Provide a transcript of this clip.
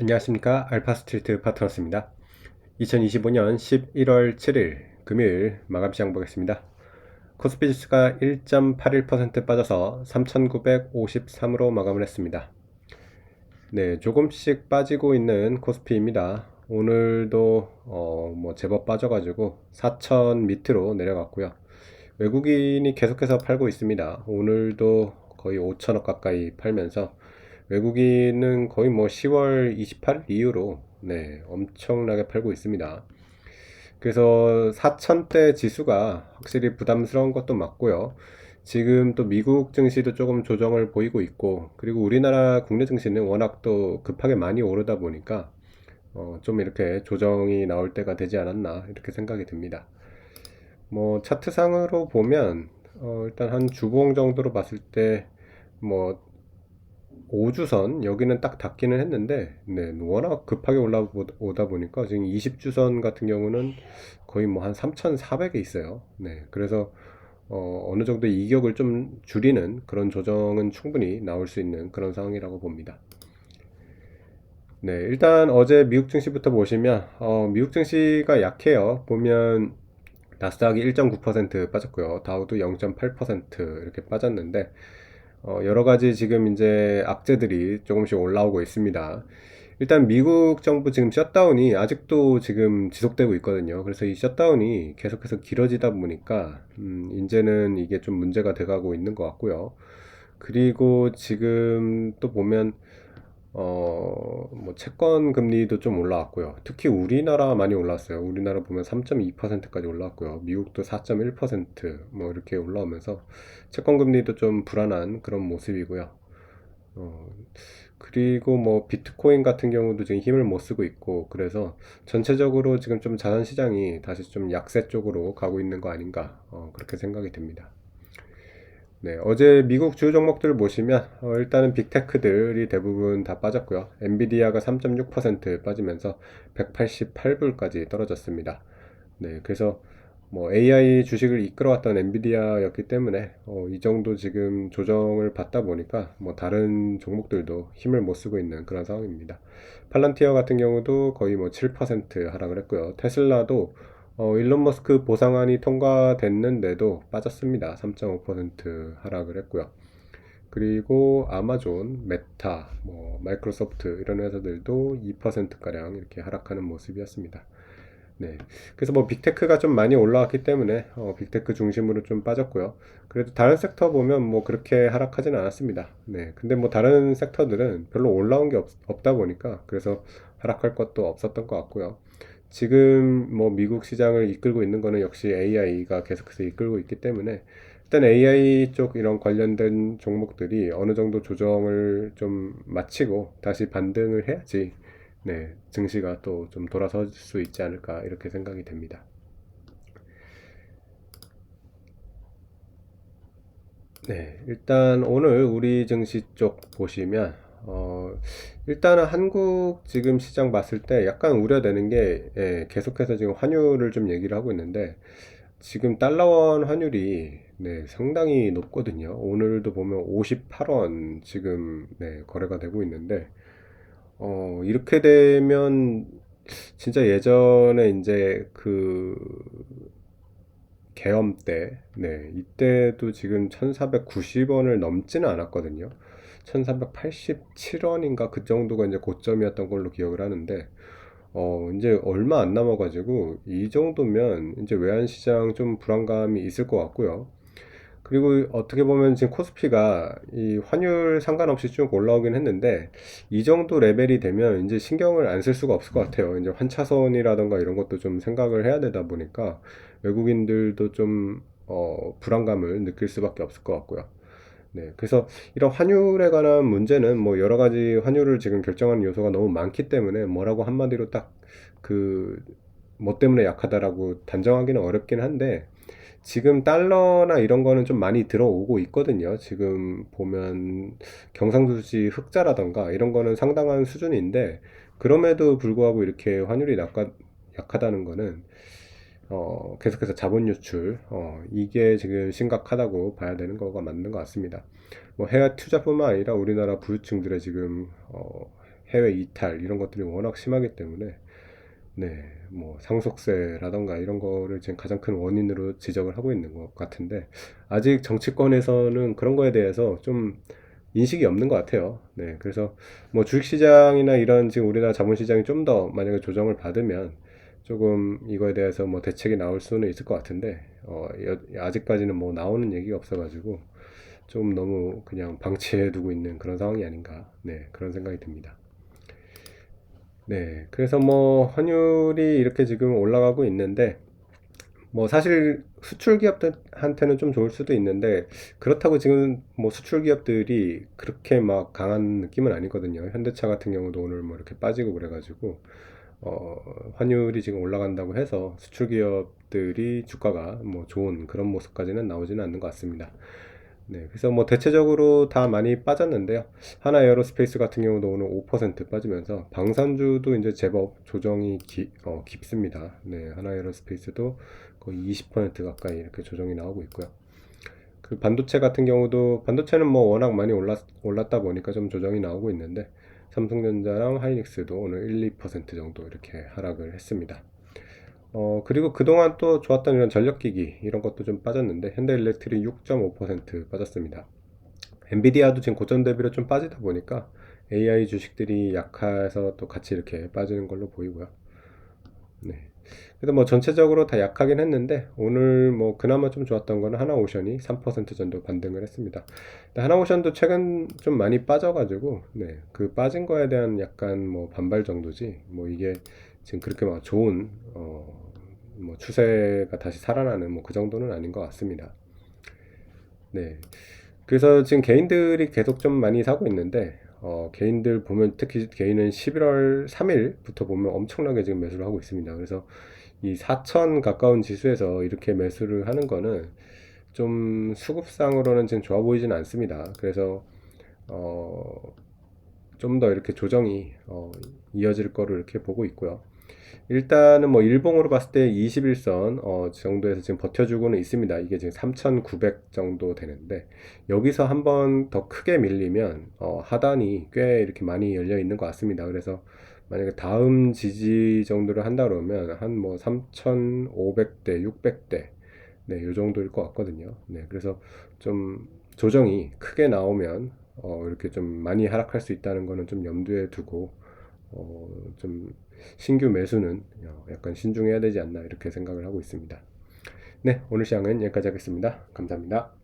안녕하십니까. 알파스트리트 파트너스입니다. 2025년 11월 7일 금요일 마감시장 보겠습니다. 코스피 지수가 1.81% 빠져서 3953으로 마감을 했습니다. 네 조금씩 빠지고 있는 코스피입니다. 오늘도 어 뭐 제법 빠져가지고 4000 밑으로 내려갔고요. 외국인이 계속해서 팔고 있습니다. 오늘도 거의 5천억 가까이 팔면서 외국인은 거의 뭐 10월 28일 이후로 네, 엄청나게 팔고 있습니다. 그래서 4천대 지수가 확실히 부담스러운 것도 맞고요. 지금 또 미국 증시도 조금 조정을 보이고 있고, 그리고 우리나라 국내 증시는 워낙 또 급하게 많이 오르다 보니까, 어, 좀 이렇게 조정이 나올 때가 되지 않았나, 이렇게 생각이 듭니다. 뭐, 차트상으로 보면, 어, 일단 한 주봉 정도로 봤을 때, 뭐, 5주선 여기는 딱 닿기는 했는데 네, 워낙 급하게 올라오다 보니까 지금 20주선 같은 경우는 거의 뭐 한 3,400에 있어요. 네, 그래서 어, 어느 정도 이격을 좀 줄이는 그런 조정은 충분히 나올 수 있는 그런 상황이라고 봅니다. 네, 일단 어제 미국 증시부터 보시면 어, 미국 증시가 약해요. 보면 나스닥이 1.9% 빠졌고요. 다우도 0.8% 이렇게 빠졌는데 어, 여러 가지 지금 이제 악재들이 조금씩 올라오고 있습니다. 일단 미국 정부 지금 셧다운이 아직도 지금 지속되고 있거든요. 그래서 이 셧다운이 계속해서 길어지다 보니까 음, 이제는 이게 좀 문제가 돼가고 있는 것 같고요. 그리고 지금 또 보면 어, 뭐 채권 금리도 좀 올라왔고요. 특히 우리나라 많이 올랐어요. 우리나라 보면 3.2%까지 올라왔고요. 미국도 4.1%뭐 이렇게 올라오면서 채권 금리도 좀 불안한 그런 모습이고요. 어, 그리고 뭐 비트코인 같은 경우도 지금 힘을 못 쓰고 있고 그래서 전체적으로 지금 좀 자산 시장이 다시 좀 약세 쪽으로 가고 있는 거 아닌가 어, 그렇게 생각이 듭니다. 네, 어제 미국 주요 종목들 보시면 어, 일단은 빅테크들이 대부분 다 빠졌고요. 엔비디아가 3.6% 빠지면서 188불까지 떨어졌습니다. 네, 그래서 뭐 AI 주식을 이끌어왔던 엔비디아였기 때문에 어, 이 정도 지금 조정을 받다 보니까 뭐 다른 종목들도 힘을 못 쓰고 있는 그런 상황입니다. 팔란티어 같은 경우도 거의 뭐 7% 하락을 했고요. 테슬라도 어, 일론 머스크 보상안이 통과됐는데도 빠졌습니다. 3.5% 하락을 했고요. 그리고 아마존, 메타, 뭐 마이크로소프트 이런 회사들도 2%가량 이렇게 하락하는 모습이었습니다. 네. 그래서 뭐 빅테크가 좀 많이 올라왔기 때문에 어, 빅테크 중심으로 좀 빠졌고요. 그래도 다른 섹터 보면 뭐 그렇게 하락하지는 않았습니다. 네. 근데 뭐 다른 섹터들은 별로 올라온 게 없, 없다 보니까 그래서 하락할 것도 없었던 것 같고요. 지금 뭐 미국 시장을 이끌고 있는 거는 역시 AI가 계속해서 이끌고 있기 때문에 일단 AI 쪽 이런 관련된 종목들이 어느 정도 조정을 좀 마치고 다시 반등을 해야지 네, 증시가 또 좀 돌아설 수 있지 않을까 이렇게 생각이 됩니다. 네, 일단 오늘 우리 증시 쪽 보시면 어, 일단은 한국 지금 시장 봤을 때 약간 우려되는 게 예, 계속해서 지금 환율을 좀 얘기를 하고 있는데 지금 달러원 환율이 네, 상당히 높거든요. 오늘도 보면 58원 지금 네, 거래가 되고 있는데 어, 이렇게 되면 진짜 예전에 이제 그 계엄 때, 네, 이때도 지금 1490원을 넘지는 않았거든요. 1387원인가 그 정도가 이제 고점이었던 걸로 기억을 하는데 어 이제 얼마 안 남아 가지고 이 정도면 이제 외환 시장 좀 불안감이 있을 것 같고요. 그리고 어떻게 보면 지금 코스피가 이 환율 상관없이 쭉 올라오긴 했는데 이 정도 레벨이 되면 이제 신경을 안 쓸 수가 없을 것 같아요. 이제 환차선이라던가 이런 것도 좀 생각을 해야 되다 보니까 외국인들도 좀 어, 불안감을 느낄 수밖에 없을 것 같고요. 네, 그래서 이런 환율에 관한 문제는 뭐 여러 가지 환율을 지금 결정하는 요소가 너무 많기 때문에 뭐라고 한마디로 딱 그 뭐 때문에 약하다라고 단정하기는 어렵긴 한데 지금 달러나 이런 거는 좀 많이 들어오고 있거든요. 지금 보면 경상수지 흑자라던가 이런 거는 상당한 수준인데 그럼에도 불구하고 이렇게 환율이 약하, 약하다는 거는 어, 계속해서 자본 유출, 어, 이게 지금 심각하다고 봐야 되는 거가 맞는 것 같습니다. 뭐 해외 투자뿐만 아니라 우리나라 부유층들의 지금 어, 해외 이탈 이런 것들이 워낙 심하기 때문에 네, 뭐 상속세라던가 이런 거를 지금 가장 큰 원인으로 지적을 하고 있는 것 같은데 아직 정치권에서는 그런 거에 대해서 좀 인식이 없는 것 같아요. 네, 그래서 뭐 주식시장이나 이런 지금 우리나라 자본시장이 좀 더 만약에 조정을 받으면 조금 이거에 대해서 뭐 대책이 나올 수는 있을 것 같은데 어, 여- 아직까지는 뭐 나오는 얘기가 없어가지고 좀 너무 그냥 방치해 두고 있는 그런 상황이 아닌가 네 그런 생각이 듭니다. 네, 그래서 뭐 환율이 이렇게 지금 올라가고 있는데 뭐 사실 수출 기업들한테는 좀 좋을 수도 있는데 그렇다고 지금 뭐 수출 기업들이 그렇게 막 강한 느낌은 아니거든요. 현대차 같은 경우도 오늘 뭐 이렇게 빠지고 그래가지고 어 환율이 지금 올라간다고 해서 수출 기업들이 주가가 뭐 좋은 그런 모습까지는 나오지는 않는 것 같습니다. 네, 그래서 뭐 대체적으로 다 많이 빠졌는데요. 하나 에어로스페이스 같은 경우도 오늘 5% 빠지면서 방산주도 이제 제법 조정이 기- 어, 깊습니다. 네, 하나 에어로스페이스도 거의 20% 가까이 이렇게 조정이 나오고 있고요. 그 반도체 같은 경우도 반도체는 뭐 워낙 많이 올랐, 올랐다 보니까 좀 조정이 나오고 있는데 삼성전자랑 하이닉스도 오늘 1, 2% 정도 이렇게 하락을 했습니다. 어, 그리고 그동안 또 좋았던 이런 전력기기 이런 것도 좀 빠졌는데 현대일렉트릭 6.5% 빠졌습니다. 엔비디아도 지금 고점 대비로 좀 빠지다 보니까 AI 주식들이 약해서 또 같이 이렇게 빠지는 걸로 보이고요. 네. 그래도 뭐 전체적으로 다 약하긴 했는데 오늘 뭐 그나마 좀 좋았던 거는 하나오션이 3% 정도 반등을 했습니다. 하나오션도 최근 좀 많이 빠져가지고 네, 그 빠진 거에 대한 약간 뭐 반발 정도지 뭐 이게 지금 그렇게 막 좋은 어 뭐 추세가 다시 살아나는 뭐 그 정도는 아닌 것 같습니다. 네. 그래서 지금 개인들이 계속 좀 많이 사고 있는데 어, 개인들 보면 특히 개인은 11월 3일부터 보면 엄청나게 지금 매수를 하고 있습니다. 그래서 이 4천 가까운 지수에서 이렇게 매수를 하는 거는 좀 수급상으로는 지금 좋아 보이진 않습니다. 그래서 어, 좀 더 이렇게 조정이 어, 이어질 거로 이렇게 보고 있고요. 일단은 뭐 일봉으로 봤을 때 21선 어, 정도에서 지금 버텨주고는 있습니다. 이게 지금 3,900 정도 되는데 여기서 한번 더 크게 밀리면 어, 하단이 꽤 이렇게 많이 열려 있는 것 같습니다. 그래서 만약에 다음 지지 정도를 한다 그러면 한 뭐 3,500대, 600대 네, 요 정도일 것 같거든요. 네, 그래서 좀 조정이 크게 나오면 어, 이렇게 좀 많이 하락할 수 있다는 거는 좀 염두에 두고 어, 좀 신규 매수는 어, 약간 신중해야 되지 않나 이렇게 생각을 하고 있습니다. 네, 오늘 시장은 여기까지 하겠습니다. 감사합니다.